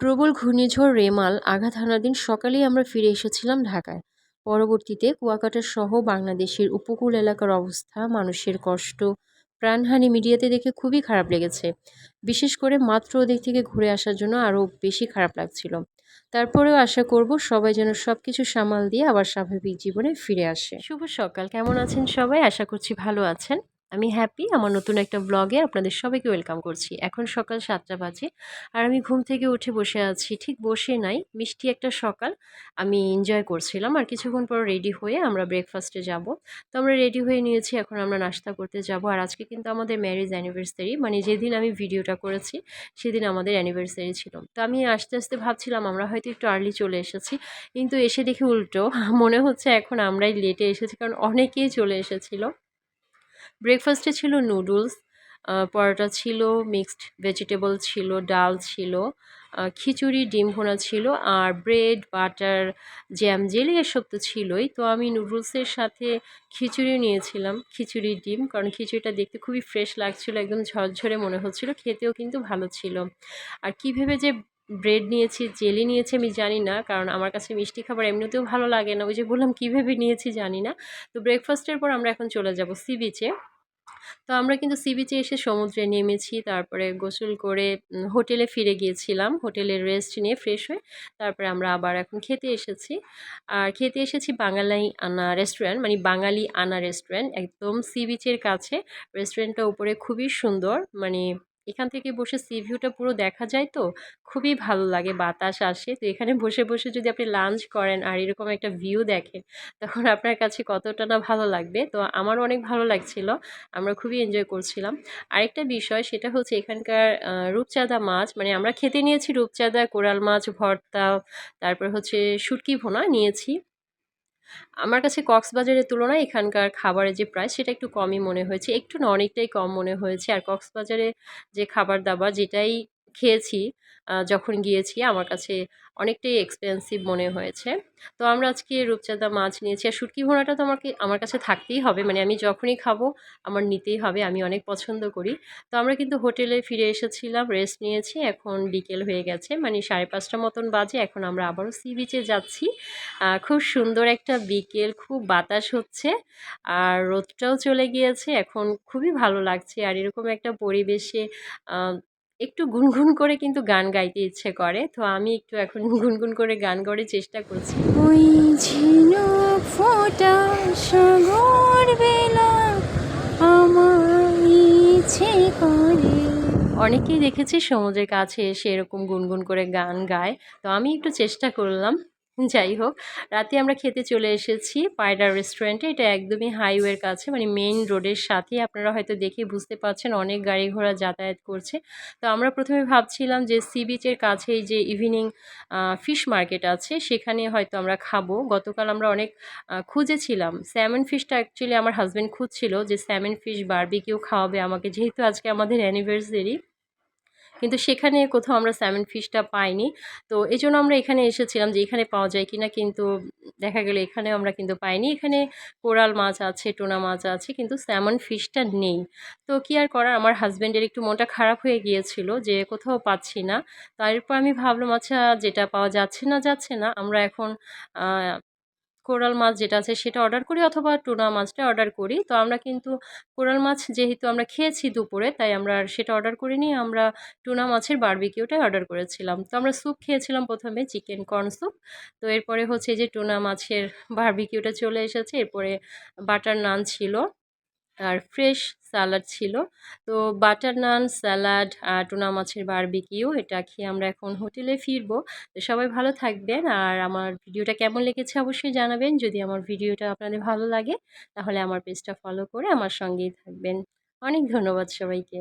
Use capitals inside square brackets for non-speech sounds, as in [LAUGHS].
প্রবল ঘূর্ণিঝড় রেমাল আঘাত হানার দিন সকালেই আমরা ফিরে এসেছিলাম ঢাকায়। পরবর্তীতে কুয়াকাটা সহ বাংলাদেশের উপকূল এলাকার অবস্থা, মানুষের কষ্ট, প্রাণহানি মিডিয়াতে দেখে খুবই খারাপ লেগেছে। বিশেষ করে মাত্র ওদিক থেকে ঘুরে আসার জন্য আরও বেশি খারাপ লাগছিল। তারপরেও আশা করব সবাই যেন সব কিছু সামাল দিয়ে আবার স্বাভাবিক জীবনে ফিরে আসে। শুভ সকাল। কেমন আছেন সবাই? আশা করছি ভালো আছেন। আমি হ্যাপি আমার নতুন একটা ব্লগে আপনাদের সবাইকে ওয়েলকাম করছি। এখন সকাল সাতটা বাজে আর আমি ঘুম থেকে উঠে বসে আছি। ঠিক বসে নাই, মিষ্টি একটা সকাল আমি এনজয় করছিলাম আর কিছুক্ষণ পর রেডি হয়ে আমরা ব্রেকফাস্টে যাব। তো আমরা রেডি হয়ে নিয়েছি, এখন আমরা নাস্তা করতে যাব। আর আজকে কিন্তু আমাদের ম্যারেজ অ্যানিভার্সারি মানে যেদিন আমি ভিডিওটা করেছি সেদিন আমাদের অ্যানিভার্সারি ছিল। তো আমি আস্তে আস্তে ভাবছিলাম আমরা হয়তো একটু আর্লি চলে এসেছি, কিন্তু এসে দেখি উল্টো। মনে হচ্ছে এখন আমরাই লেটে এসেছি, কারণ অনেকেই চলে এসেছিল। ব্রেকফাস্টে ছিল নুডলস পরোটা ছিল মিক্সড ভেজিটেবল ছিল, ডাল ছিল খিচুড়ি, ডিম ভোনা ছিল, আর ব্রেড বাটার জ্যাম জেলি এসব তো ছিলই। তো আমি নুডলসের সাথে খিচুড়ি নিয়েছিলাম, খিচুড়ি, ডিম, কারণ খিচুড়িটা দেখতে খুবই ফ্রেশ লাগছিল, একদম ঝরঝরে মনে হচ্ছিল, খেতেও কিন্তু ভালো ছিল। আর কী ভেবে যে ব্রেড নিয়েছি জেলি নিয়েছি আমি জানি না, কারণ আমার কাছে মিষ্টি খাবার এমনিতেও ভালো লাগে না। ওই যে বললাম কীভাবে নিয়েছি জানি না। তো ব্রেকফাস্টের পর আমরা এখন চলে যাব সি বিচে তো আমরা কিন্তু সি বিচে এসে সমুদ্রে নেমেছি, তারপরে গোসল করে হোটেলে ফিরে গিয়েছিলাম। হোটেলে রেস্ট নিয়ে ফ্রেশ হয়ে তারপরে আমরা আবার এখন খেতে এসেছি। আর খেতে এসেছি বাঙালি আনা রেস্টুরেন্ট মানে বাঙালি আনা রেস্টুরেন্ট, একদম সি বিচের কাছে। রেস্টুরেন্টটা উপরে খুবই সুন্দর মানে এখান থেকে বসে সি ভিউটা পুরো দেখা যায় তো, খুবই ভালো লাগে, বাতাস আসে। তো এখানে বসে বসে যদি আপনি লাঞ্চ করেন আর এরকম একটা ভিউ দেখেন, তখন আপনার কাছে কতটা না ভালো লাগবে। তো আমার অনেক ভালো লাগছিল, আমরা খুবই এনজয় করছিলাম। আরেকটা বিষয় সেটা হচ্ছে এখানকার রূপচাঁদা মাছ মানে আমরা খেতে নিয়েছি রূপচাঁদা, কোরাল মাছ, ভর্তা, তারপর হচ্ছে শুটকি ভোনা নিয়েছি। আমার কাছে কক্সবাজারের তুলনায় এখানকার খাবারের যে প্রাইস সেটা একটু কমই মনে হয়েছে। একটু না অনেকটাই কম মনে হয়েছে। আর কক্সবাজারে যে খাবার দাবার যেটাই খেয়েছি। যখন গিয়েছি আমার কাছে অনেকটাই এক্সপেন্সিভ মনে হয়েছে। তো আমরা আজকে রূপচাঁদা মাছ নিয়েছি। আর শুটকি ভোনাটা তো আমাকে, আমার কাছে থাকতেই হবে। মানে আমি যখনই খাব, আমার নিতেই হবে। আমি অনেক পছন্দ করি। তো আমরা কিন্তু হোটেলে ফিরে এসেছিলাম রেস্ট নিয়েছি। এখন বিকেল হয়ে গেছে। মানে সাড়ে পাঁচটা মতন বাজে। এখন আমরা আবারও সি বিচে যাচ্ছি। খুব সুন্দর একটা বিকেল, খুব বাতাস হচ্ছে। আর রোদটাও চলে গিয়েছে। এখন খুবই ভালো লাগছে। আর এরকম একটা পরিবেশে একটু গুনগুন করে কিন্তু গান গাইতে ইচ্ছে করে। তো আমি একটু এখন [LAUGHS] গুনগুন করে গান করে চেষ্টা করছি। ওই ঝিনুক ফোটা সাগর বেলা আমার ইচ্ছে করে। অনেকেই দেখেছি সমুদ্রের কাছে এসে এরকম গুনগুন করে গান গায়। তো আমি একটু চেষ্টা করলাম। যাই হোক, রাতে আমরা খেতে চলে এসেছি পায়রা রেস্টুরেন্টে এটা একদমই হাইওয়ের কাছে মানে মেইন রোডের সাথে আপনারা হয়তো দেখে বুঝতে পারছেন অনেক গাড়ি ঘোড়া যাতায়াত করছে। তো আমরা প্রথমে ভাবছিলাম যে সি বিচের কাছেই যে ইভিনিং ফিশ মার্কেট আছে, সেখানে হয়তো আমরা খাব। গতকাল আমরা অনেক খুঁজেছিলাম। স্যামন ফিশটা অ্যাকচুয়ালি আমার হাজব্যান্ড খুঁজছিল যে স্যামন ফিশ বারবিকিউ খাওয়াবে আমাকে। যেহেতু আজকে আমাদের অ্যানিভার্সারি কিন্তু সেখানে কোথাও আমরা স্যামন ফিশটা পাইনি। তো এই জন্য আমরা এখানে এসেছিলাম যে এখানে পাওয়া যায় কিনা কিন্তু দেখা গেলো এখানেও আমরা কিন্তু পাইনি। এখানে কোরাল মাছ আছে, টোনা মাছ আছে, কিন্তু স্যামন ফিশটা নেই। তো কি আর করার? আমার হাজব্যান্ডের একটু মনটা খারাপ হয়ে গিয়েছিল যে কোথাও পাচ্ছি না। তারপর আমি ভাবলাম আচ্ছা যেটা পাওয়া যাচ্ছে না যাচ্ছে না। আমরা এখন কোরাল মাছ যেটা আছে সেটা অর্ডার করি অথবা টুনা মাছটা অর্ডার করি। তো আমরা কিন্তু কোরাল মাছ যেহেতু আমরা খেয়েছি দুপুরে, তাই আমরা সেটা অর্ডার করিনি, আমরা টুনা মাছের বারবিকিউটাই অর্ডার করেছিলাম। তো আমরা স্যুপ খেয়েছিলাম প্রথমে চিকেন কর্ন স্যুপ তো এরপরে হচ্ছে যে টুনা মাছের বারবিকিউটা চলে এসেছে, এরপরে বাটার নান ছিল। আর ফ্রেশ স্যালাড ছিল। তো বাটার নান, স্যালাড আর টোনা মাছের বারবিকিউ এটা খেয়ে আমরা এখন হোটেলে ফিরবো। তো সবাই ভালো থাকবেন আর আমার ভিডিওটা কেমন লেগেছে অবশ্যই জানাবেন। যদি আমার ভিডিওটা আপনাদের ভালো লাগে তাহলে আমার পেজটা ফলো করে আমার সঙ্গেই থাকবেন। অনেক ধন্যবাদ সবাইকে।